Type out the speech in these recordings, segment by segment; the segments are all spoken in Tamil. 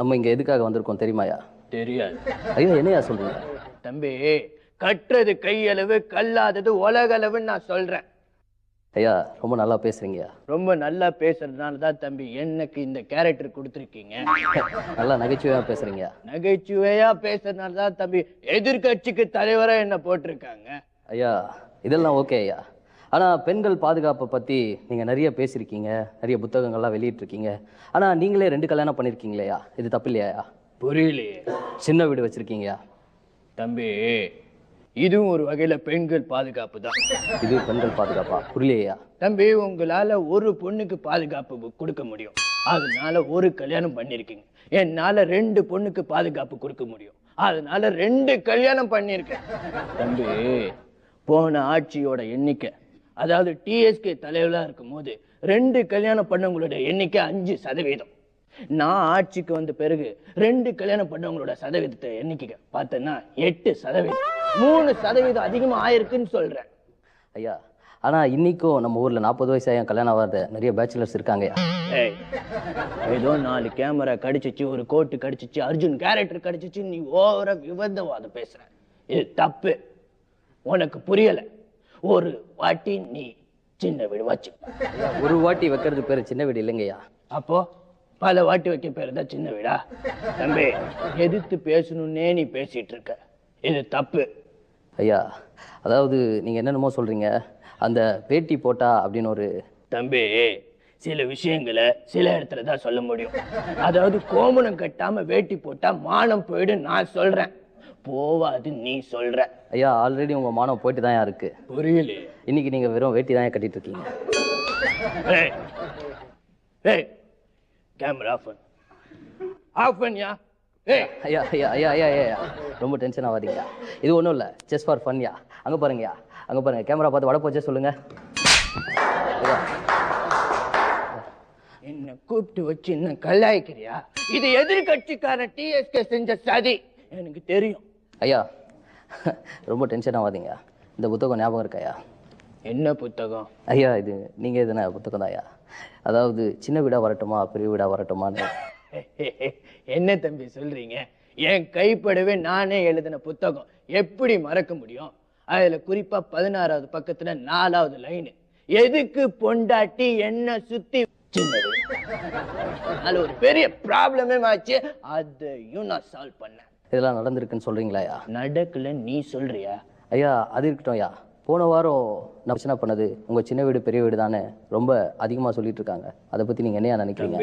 நம்ம இங்க எதுக்காக வந்திருக்கோம் தெரியுமாயா தெரியாது. ஐயா என்னையா சொல்றீங்க? தம்பி கட்டுறது கையளவு கல்லாதது உலகளவுன்னு நான் சொல்றேன். ஐயா ரொம்ப நல்லா பேசுறீங்கய்யா. ரொம்ப நல்லா பேசுறதுனால தான் தம்பி எனக்கு இந்த கேரக்டர் கொடுத்துருக்கீங்க. நல்லா நகைச்சுவையா பேசுறீங்க நகைச்சுவையா பேசுறதுனால தான் தம்பி எதிர்க்கட்சிக்கு தலைவரா என்ன போட்டிருக்காங்க. ஐயா இதெல்லாம் ஓகே ஐயா. ஆனா பெண்கள் பாதுகாப்பை பத்தி நீங்க நிறைய பேசியிருக்கீங்க நிறைய புத்தகங்கள்லாம் வெளியிட்டிருக்கீங்க. ஆனா நீங்களே ரெண்டு கல்யாணம் பண்ணிருக்கீங்களேயா இது தப்பு இல்லையா புரியலையே. சின்ன வீடு வச்சிருக்கீங்கயா? தம்பி இதுவும் ஒரு வகையில பெண்கள் பாதுகாப்பு தான். இது பெண்கள் பாதுகாப்பா? புரியலையா? தம்பி உங்களால ஒரு பொண்ணுக்கு பாதுகாப்பு கொடுக்க முடியும். அதனால ஒரு கல்யாணம் பண்ணிருக்கீங்க என்னால ரெண்டு பொண்ணுக்கு பாதுகாப்பு கொடுக்க முடியும். அதனால ரெண்டு கல்யாணம் பண்ணிருக்கேன் தம்பி போன ஆட்சியோட எண்ணிக்கை அதாவது டிஎஸ்கே தலைவரா இருக்கும் போது ரெண்டு கல்யாணம் பண்ணவங்களோட எண்ணிக்கை அஞ்சு சதவீதம். நான் ஆட்சிக்கு வந்த பிறகு ரெண்டு கல்யாணம் பண்ணவங்களோட சதவீதத்தை எண்ணிக்கை பார்த்தேன்னா எட்டு சதவீதம். மூணு சதவீதம் அதிகமா ஆயிருக்குன்னு சொல்றேன். ஐயா ஆனா இன்னைக்கும் நம்ம ஊர்ல நாற்பது வயசு ஆயும் கல்யாணம் ஆகாத நிறைய பேச்சுலர்ஸ் இருக்காங்கய்யா ஏய் ஏதோ நாலு கேமரா கடிச்சிச்சு ஒரு கோட்டு கடிச்சிச்சு அர்ஜுன் கேரக்டர் கடிச்சிச்சு நீ ஓவரா விவாதவாதம் பேசுற. இது தப்பு. உனக்கு புரியல. ஒரு வாட்டி நீ சின்ன வீடு வச்சு. ஒரு வாட்டி வைக்கிறது பேரு சின்ன வீடு இல்லைங்கய்யா. அப்போ பல வாட்டி வைக்க பேரு தான் சின்ன வீடா? தம்பி எதிர்த்து பேசணும்னே நீ பேசிட்டு இருக்க. இது தப்பு. ஐயா அதாவது நீங்க என்னென்னமோ சொல்றீங்க. அந்த பேட்டி போட்டா அப்படின்னு ஒரு தம்பி சில விஷயங்களை சில இடத்துல தான் சொல்ல முடியும். அதாவது கோமணம் கட்டாம வேட்டி போட்டா மானம் போயிடும் நான் சொல்றேன். போவாது நீ சொல்ற. ஐயா ஆல்ரெடி உங்க மானம் போயிட்டு தான் இருக்கு. புரியலையே இன்னைக்கு நீங்க வெறும் வேட்டி தான் கட்டிட்டு இருக்கீங்க. ஏய் கேமரா ஆஃப் பண்ணு. ஆஃப் பண்ணியா? ஐயா ஐயா ஐயா ஐயா ஐயா ரொம்ப டென்ஷன் ஆகாதீங்க. இது ஒன்றும் இல்லை ஜஸ்ட் ஃபார் ஃபன்யா அங்கே பாருங்கய்யா அங்கே பாருங்க கேமரா பார்த்து வட போச்சே சொல்லுங்க. என்ன கூப்பிட்டு வச்சு என்ன கலாய்க்கிறியா? இது எதிர்கட்சிக்காரன் டிஎஸ்கே செஞ்ச சதி. எனக்கு தெரியும். ஐயா ரொம்ப டென்ஷன் ஆகாதீங்க இந்த புத்தகம் ஞாபகம் இருக்காயா என்ன புத்தகம்? ஐயா இது நீங்கள் எதுனா புத்தகம் தான் ஐயா. அதாவது சின்ன வீடா வரட்டுமா பெரிய வீடா வரட்டுமான்னு. என்ன தம்பி சொல்றீங்க? என் கைப்படவே நானே எழுதின புத்தகம். எப்படி மறக்க முடியும்? அதுல குறிப்பா பதினாறாவது பக்கத்துல நாலாவது லைன் எதுக்கு பொண்டாட்டி என்ன சுத்தி சின்னது அதுல ஒரு பெரிய ப்ராப்ளமே ஆச்சு. அதையும் நான் சால்வ் பண்ணேன். இதெல்லாம் நடந்திருக்குன்னு சொல்கிறீங்களா ஐயா நடக்கல நீ சொல்றியா? ஐயா அது இருக்கட்டும் ஐயா. போன வாரம் நான் பிரச்சனை பண்ணது உங்கள் சின்ன வீடு பெரிய வீடு தானே. ரொம்ப அதிகமாக சொல்லிட்டு இருக்காங்க. அதை பற்றி நீங்கள் என்னையா நினைக்கிறீங்க?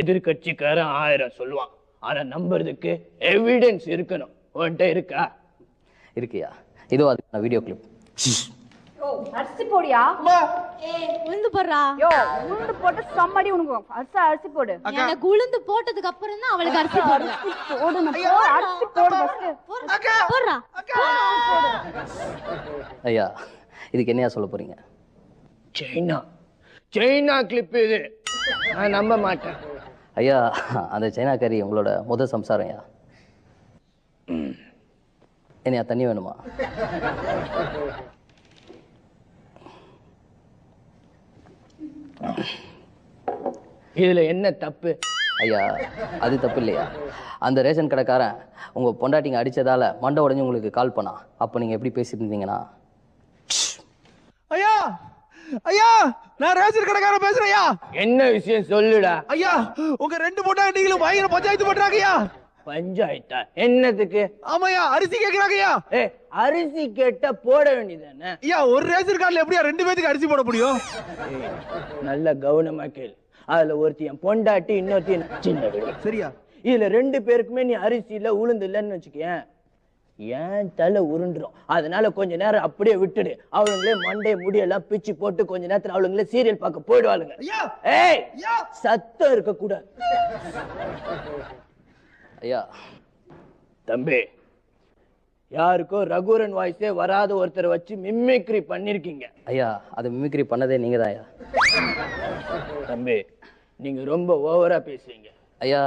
எதிர்கட்சிக்காரன் ஆயிரம் சொல்லுவான். ஆனா நம்புறதுக்கு எவிடன்ஸ் இருக்கணும். உன்கிட்ட இருக்கா? இருக்கியா? இதோ அதுக்கான வீடியோ கிளிப் அரிசி போடியா? உளுந்து போடுறா. யோ உளுந்து போட்டு சம்மடி உனக்கு. அரிசி அரிசி போடு. எனக்கு உளுந்து போட்டதுக்கு அப்புறம் தான் அவளுக்கு அரிசி போடுறேன் போடு அரிசி போடு போடுறா. ஐயா இதுக்கு என்னையா சொல்ல போறீங்க? சைனா. சைனா கிளிப் இது. நான் நம்ப மாட்டேன். ஐயா அந்த சைனாக்காரி உங்களோட முதல் சம்சாரம் ஐயா. என்னையா தண்ணி வேணுமா? இதுல என்ன தப்பு? ஐயா அது தப்பு இல்லையா அந்த ரேஷன் கடைக்காரன் உங்க பொண்டாட்டிங்க அடிச்சதால மண்டை உடைஞ்சு உங்களுக்கு கால் பண்ணா அப்ப நீங்க எப்படி பேசிட்டு இருந்தீங்கன்னா ஐயா ஐயா நான் ரேஷன் கடைக்காரன் பேசுறேன் ஐயா. என்ன விஷயம் சொல்லுடா? ஐயா உங்க ரெண்டு பொண்ணா நீங்களும் பயங்கர பஞ்சாயத்து பண்றாங்க ஐயா பஞ்சாயத்தா? என்னத்துக்கு? ஆமாய்யா அரிசி கேக்குறாங்க ஐயா ஏ அரிசி கேட்டா போட வேண்டியதானே ஐயா ஒரு ரேஷன் கார்டுல எப்படியா ரெண்டு பேத்துக்கு அரிசி போட முடியும்? நல்ல கவனமா கேளு. அதுல ஒருத்தி என் பொண்டாட்டி இன்னொருத்தி சின்ன சரியா. இதுல ரெண்டு பேருக்குமே நீ அரிசி இல்ல உளுந்து இல்லைன்னு வச்சுக்கேன் ஏன் தலை உருண்டுரும்? அதனால கொஞ்ச நேரம் அப்படியே விட்டுடு. அவளுங்களே மண்டை முடியெல்லாம் பிச்சு போட்டு கொஞ்ச நேரத்துல அவளுங்களே சீரியல் பார்க்க போயிடுவாளுங்க. ஏய் சத்தம் இருக்க கூடாது ஐயா. தம்பி யாருக்கோ ரகுரன் வாய்ஸே வராத ஒருத்தரை வச்சு மிமிக்ரி பண்ணிருக்கீங்க. ஐயா அதை மிமிக்ரி பண்ணதே நீங்க தான் ஐயா. தம்பி நீங்க ரொம்ப ஓவரா பேசுறீங்க. ஐயா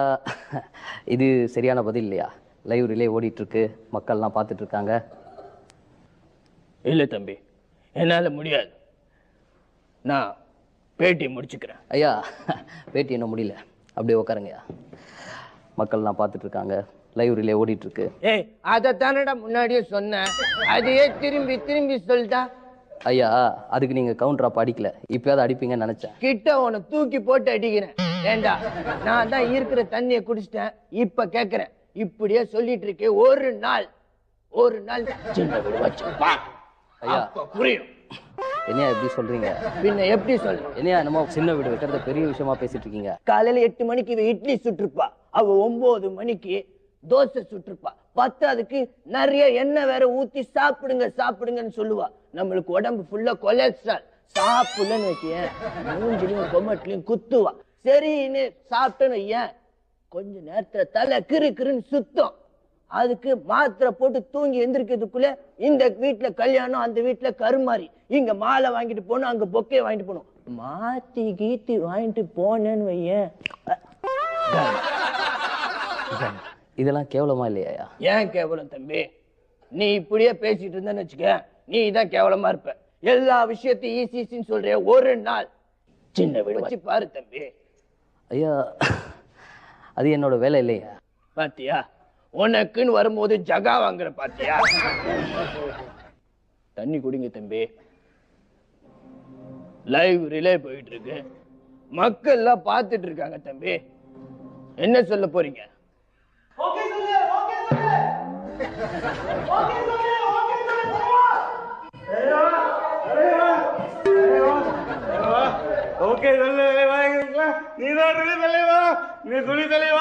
இது சரியான பதில் இல்லையா? லைவ் ரிலே ஓடிட்டு இருக்கு மக்கள்லாம் பார்த்துட்டு இருக்காங்க இல்ல தம்பி என்னால முடியாது. நான் பேட்டி முடிச்சுக்கிறேன். ஐயா பேட்டி இன்னும் முடியல. அப்படியே உட்காருங்கய்யா மக்கள்லாம் பார்த்துட்டு இருக்காங்க லைவ் ரிலே ஓடிட்டு இருக்கு ஏய் அதை தானடா முன்னாடியே சொன்னேன் அதையே திரும்பி திரும்பி சொல்லிட்டா ஐயா அதுக்கு நீங்க கவுண்டரா படிக்கல இப்பயாவது அடிப்பீங்கன்னு நினைச்சேன். கிட்ட உன்னை தூக்கி போட்டு அடிக்கிறேன். ஏண்டா நான் தான் இருக்கிற தண்ணியை குடிச்சிட்டேன். இப்ப கேக்குறேன். இப்படியே சொல்லிட்டு இருக்கேன் ஒரு நாள். ஒரு நாள். சின்ன வீடு வச்சு. பா. ஐயா. புரியும். என்னையா எப்படி சொல்றீங்க? பின்ன எப்படி சொல்றேன் என்னையா என்னமோ சின்ன வீடு வைக்கிறத பெரிய விஷயமா பேசிட்டு இருக்கீங்க காலையில எட்டு மணிக்கு இவ இட்லி சுட்டிருப்பா. அவ ஒன்பது மணிக்கு தோசை சுட்டுருப்பா. பத்து அதுக்கு நிறைய எண்ணெய் வேற ஊத்தி சாப்பிடுங்க சாப்பிடுங்கன்னு சொல்லுவா. நம்மளுக்கு உடம்பு ஃபுல்லா கொலஸ்ட்ரால் சாப்பிடலன்னு வைக்கேன் மூஞ்சிலையும் கொமட்டிலையும் குத்துவா. சரின்னு சாப்பிட்டேன்னு ஏன் கொஞ்ச நேரத்துல தலை கிறு கிறுன்னு சுத்தம். அதுக்கு மாத்திரை போட்டு தூங்கி எந்திரிக்கிறதுக்குள்ள இந்த வீட்டுல கல்யாணம் அந்த வீட்டுல கருமாறி இங்க மாலை வாங்கிட்டு போகணும் அங்க பொக்கே வாங்கிட்டு போகணும். மாத்தி கீத்தி வாங்கிட்டு போனேன்னு வையேன் இதெல்லாம் கேவலமா இல்லையா ஏன் கேவலம் தம்பி? நீ இப்படியே பேசிட்டு இருந்தேன்னு வச்சுக்க நீ தான் கேவலமா இருப்ப. எல்லா விஷயத்தையும் ஈஸி ஈஸின்னு சொல்றிய ஒரு நாள். சின்ன வீடு வச்சு பாரு தம்பி. ஐயா அது என்னோட வேலை இல்லையா? பாத்தியா? உனக்குன்னு வரும்போது ஜகா வாங்குற பாத்தியா? தண்ணி குடிங்க தம்பி. லைவ் ரிலே போயிட்டு இருக்கு. மக்கள் எல்லாம் பார்த்துட்டு இருக்காங்க தம்பி. என்ன சொல்ல போறீங்க? ஓகே தலைவா நீதான் தலைவா நீ துணி தலைவா